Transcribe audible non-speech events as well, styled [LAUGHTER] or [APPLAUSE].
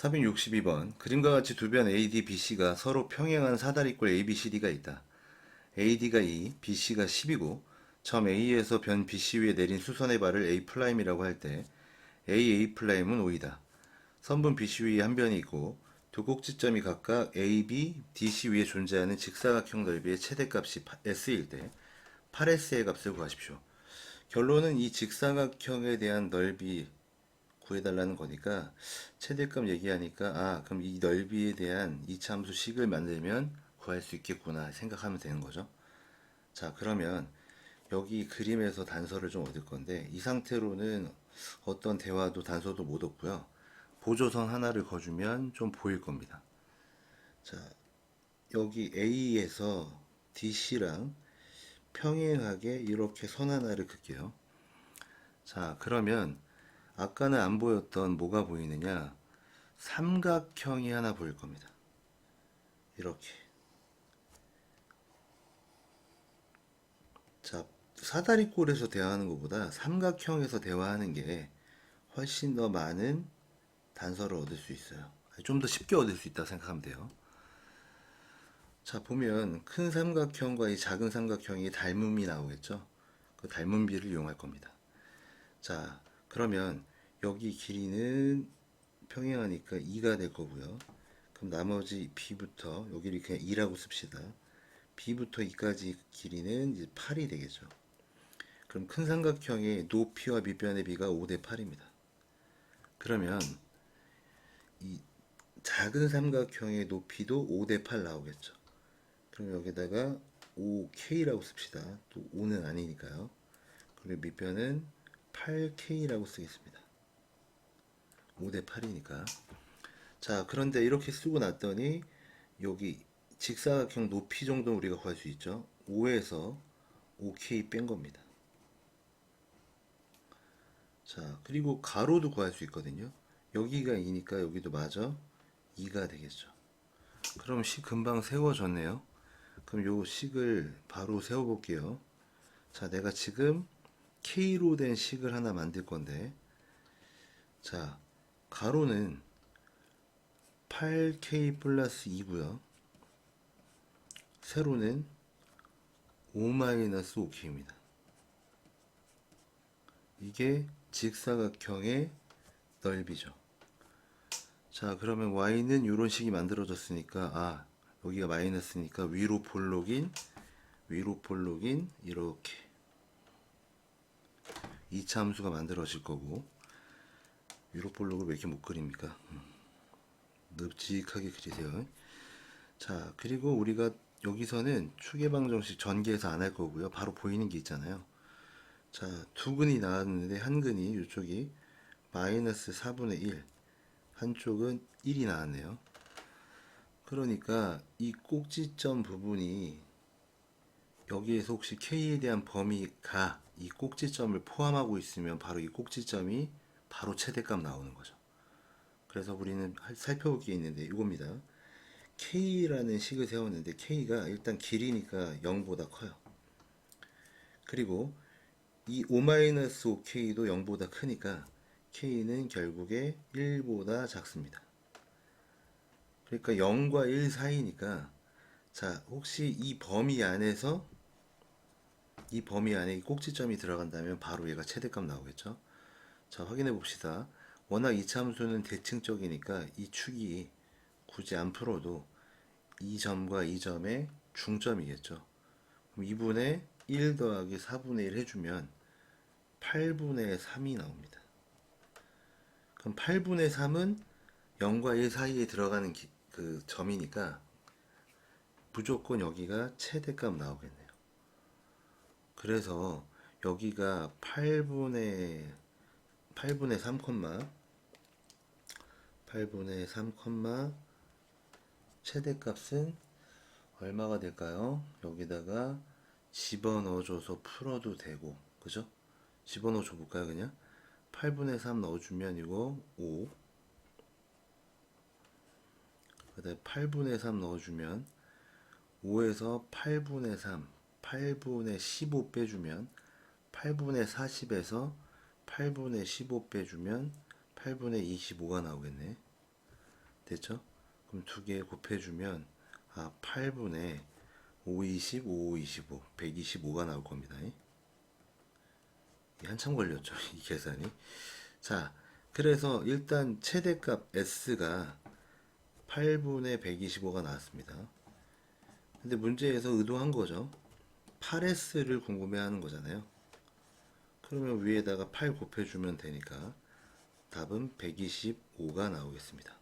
462번 그림과 같이 두 변 AD, BC가 서로 평행한 사다리꼴 ABCD가 있다. AD가 2, BC가 10이고 점 A에서 변 BC 위에 내린 수선의 발을 A'이라고 할 때 AA''은 5이다. 선분 BC 위에 한 변이 있고 두 꼭지점이 각각 AB, DC 위에 존재하는 직사각형 넓이의 최대값이 S일 때 8S의 값을 구하십시오. 결론은 이 직사각형에 대한 넓이 구해달라는 거니까 최대값 얘기하니까 아 그럼 이 넓이에 대한 이차함수 식을 만들면 구할 수 있겠구나 생각하면 되는 거죠. 자 그러면 여기 그림에서 단서를 좀 얻을 건데 이 상태로는 어떤 대화도 단서도 못 얻고요. 보조선 하나를 거주면 좀 보일 겁니다. 자 여기 A에서 DC랑 평행하게 이렇게 선 하나를 그게요. 자 그러면 아까는 안 보였던 뭐가 보이느냐 삼각형이 하나 보일 겁니다. 이렇게 자 사다리꼴에서 대화하는 것보다 삼각형에서 대화하는 게 훨씬 더 많은 단서를 얻을 수 있어요. 좀 더 쉽게 얻을 수 있다 생각하면 돼요. 자 보면 큰 삼각형과 이 작은 삼각형이 닮음이 나오겠죠. 그 닮음비를 이용할 겁니다. 자 그러면 여기 길이는 평행하니까 2가 될 거고요. 그럼 나머지 b부터 여기를 그냥 2라고 씁시다. b부터 2까지 길이는 이제 8이 되겠죠. 그럼 큰 삼각형의 높이와 밑변의 비가 5대 8입니다. 그러면 이 작은 삼각형의 높이도 5대 8 나오겠죠. 그럼 여기다가 5k라고 씁시다. 또 5는 아니니까요. 그리고 밑변은 8k라고 쓰겠습니다. 5대 8이니까. 자, 그런데 이렇게 쓰고 났더니 여기 직사각형 높이 정도 우리가 구할 수 있죠. 5에서 5k 뺀 겁니다. 자, 그리고 가로도 구할 수 있거든요. 여기가 2니까 여기도 마저 2가 되겠죠. 그럼 식 금방 세워졌네요. 그럼 요 식을 바로 세워볼게요. 자, 내가 지금 K로 된 식을 하나 만들 건데, 자, 가로는 8K 플러스 2고요. 세로는 5-5K입니다. 이게 직사각형의 넓이죠. 자, 그러면 y는 이런 식이 만들어졌으니까 아, 여기가 마이너스니까 위로 볼록인 위로 볼록인 이렇게 2차 함수가 만들어질 거고 위로 볼록을 왜 이렇게 못 그립니까? 음, 넓직하게 그리세요. 자, 그리고 우리가 여기서는 추계방정식 전개해서 안 할 거고요. 바로 보이는 게 있잖아요. 자, 두 근이 나왔는데 한 근이 이쪽이 마이너스 4분의 1 한쪽은 1이 나왔네요. 그러니까 이 꼭지점 부분이 여기에서 혹시 K에 대한 범위가 이 꼭지점을 포함하고 있으면 바로 이 꼭지점이 바로 최대값 나오는 거죠. 그래서 우리는 할- 살펴볼 게 있는데 이겁니다. K라는 식을 세웠는데 K가 일단 길이니까 0보다 커요. 그리고 이 5-5K도 0보다 크니까 K는 결국에 1보다 작습니다. 그러니까 0과 1 사이니까 자 혹시 이 범위 안에서 이 범위 안에 이 꼭지점이 들어간다면 바로 얘가 최대값 나오겠죠. 자 확인해 봅시다. 워낙 이차함수는 대칭적이니까 이 축이 굳이 안 풀어도 이 점과 이 점의 중점이겠죠. 그럼 2분의 1 더하기 4분의 1 해주면 8분의 3이 나옵니다. 그럼 8분의 3은 0과 1 사이에 들어가는 기- 그 점이니까 무조건 여기가 최대값 나오겠네요. 그래서 여기가 8분의 8분의 3, 8분의 3, 최대값은 얼마가 될까요? 여기다가 집어넣어줘서 풀어도 되고, 그죠? 집어넣어 줘 볼까요, 그냥? 8분의 3 넣어주면 이거 5. 그 다음에 8분의 3 넣어주면 5에서 8분의 3, 8분의 15 빼주면 8분의 40에서 8분의 15 빼주면 8분의 25가 나오겠네. 됐죠? 그럼 두 개 곱해주면 아 8분의 5, 20, 5, 25, 125가 나올 겁니다. 이 한참 걸렸죠, [LAUGHS] 이 계산이. 자, 그래서 일단 최대값 S가 8분의 125가 나왔습니다. 근데 문제에서 의도한 거죠. 8S를 궁금해 하는 거잖아요. 그러면 위에다가 8 곱해주면 되니까 답은 125가 나오겠습니다.